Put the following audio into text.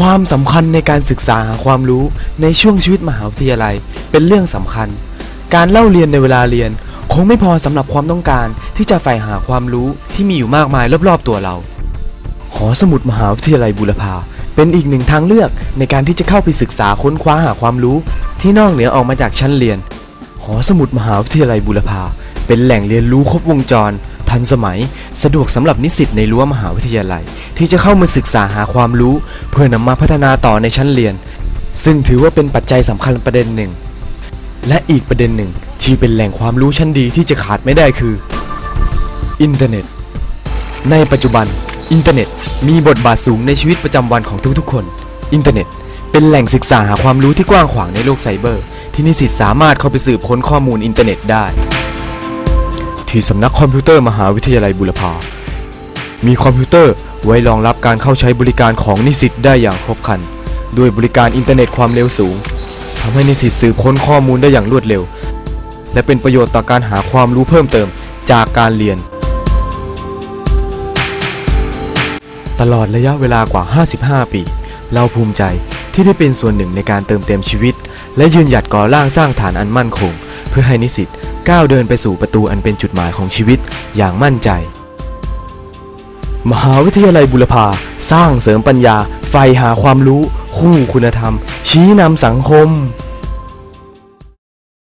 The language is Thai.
ความสำคัญในการศึกษาหาความรู้ในช่วงชีวิตมหาวิทยาลัย เป็นเรื่องสำคัญ การเล่าเรียนในเวลาเรียน คงไม่พอสำหรับความต้องการที่จะใฝ่หาความรู้ที่มีอยู่มากมายรอบๆตัวเรา หอสมุดมหาวิทยาลัยบุรพาเป็นอีกหนึ่งทางเลือกในการที่จะเข้าไปศึกษาค้นคว้าหาความรู้ ที่นอกเหนือออกมาจากชั้นเรียน หอสมุดมหาวิทยาลัยบุรพาเป็นแหล่งเรียนรู้ครบวงจร ทันสมัย สะดวกสำหรับนิสิตในรั้วมหาวิทยาลัย ที่จะเข้ามาศึกษาหาความรู้ เพื่อนำมาพัฒนาต่อในชั้นเรียน ซึ่งถือว่าเป็นปัจจัยสำคัญประเด็นหนึ่ง และอีกประเด็นหนึ่งที่เป็นแหล่งความรู้ชั้นดีที่จะขาดไม่ได้คือ อินเทอร์เน็ต ในปัจจุบัน อินเทอร์เน็ต มีบทบาทสูงในชีวิตประจำวันของทุกๆ คน อินเทอร์เน็ต เป็นแหล่งศึกษาหาความรู้ที่กว้างขวางในโลกไซเบอร์ ที่นิสิตสามารถเข้าไปสืบค้นข้อมูลอินเทอร์เน็ตได้ ที่สำนักคอมพิวเตอร์มหาวิทยาลัยบุรพา มีคอมพิวเตอร์ไว้รองรับการเข้าใช้บริการของนิสิตได้อย่างครบครัน ด้วยบริการอินเทอร์เน็ตความเร็วสูงทำให้นิสิตสืบค้นข้อมูลได้อย่างรวดเร็ว และเป็นประโยชน์ต่อการหาความรู้เพิ่มเติมจากการเรียน ตลอดระยะเวลากว่า 55 ปี เราภูมิใจที่ได้เป็นส่วนหนึ่งในการเติมเต็มชีวิต และยืนหยัดก่อร่างสร้างฐานอันมั่นคง เพื่อให้นิสิต ก้าวเดินไปสู่ประตูอันเป็นจุดหมายของชีวิตอย่างมั่นใจ มหาวิทยาลัยบุรพาสร้างเสริมปัญญา ไฟหาความรู้ คู่คุณธรรม ชี้นำสังคม